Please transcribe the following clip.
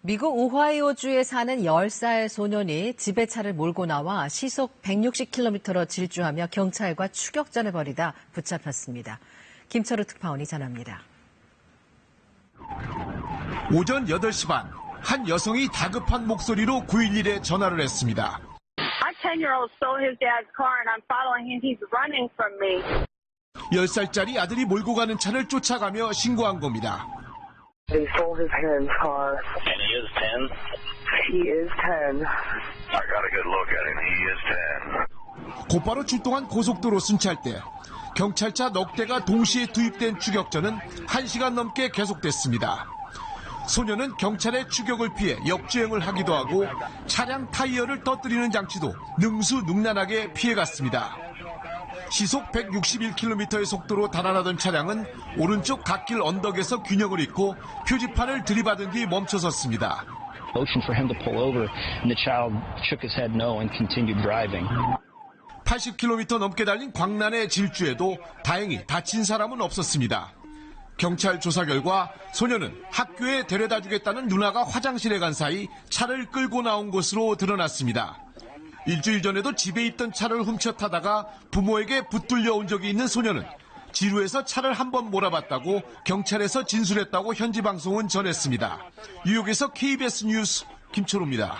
미국 오하이오주에 사는 10살 소년이 집에 차를 몰고 나와 시속 160km로 질주하며 경찰과 추격전을 벌이다 붙잡혔습니다. 김철우 특파원이 전합니다. 오전 8시 반, 한 여성이 다급한 목소리로 911에 전화를 했습니다. My 10 year old stole his dad's car and I'm following him. He's running from me. 10살짜리 아들이 몰고 가는 차를 쫓아가며 신고한 겁니다. They stole his parents' car. And he is 10? He is 10. I got a good look at him. He is 10. 곧바로 출동한 고속도로 순찰대. 경찰차 넉 대가 동시에 투입된 추격전은 1시간 넘게 계속됐습니다. 소녀는 경찰의 추격을 피해 역주행을 하기도 하고 차량 타이어를 터뜨리는 장치도 능수능란하게 피해갔습니다. 시속 161km의 속도로 달아나던 차량은 오른쪽 갓길 언덕에서 균형을 잃고 표지판을 들이받은 뒤 멈춰섰습니다. motion for him to pull over, and the child shook his head no and continued driving. 80km 넘게 달린 광란의 질주에도 다행히 다친 사람은 없었습니다. 경찰 조사 결과 소녀는 학교에 데려다 주겠다는 누나가 화장실에 간 사이 차를 끌고 나온 것으로 드러났습니다. 일주일 전에도 집에 있던 차를 훔쳐 타다가 부모에게 붙들려 온 적이 있는 소녀는 지루해서 차를 한 번 몰아봤다고 경찰에서 진술했다고 현지 방송은 전했습니다. 뉴욕에서 KBS 뉴스 김초로입니다.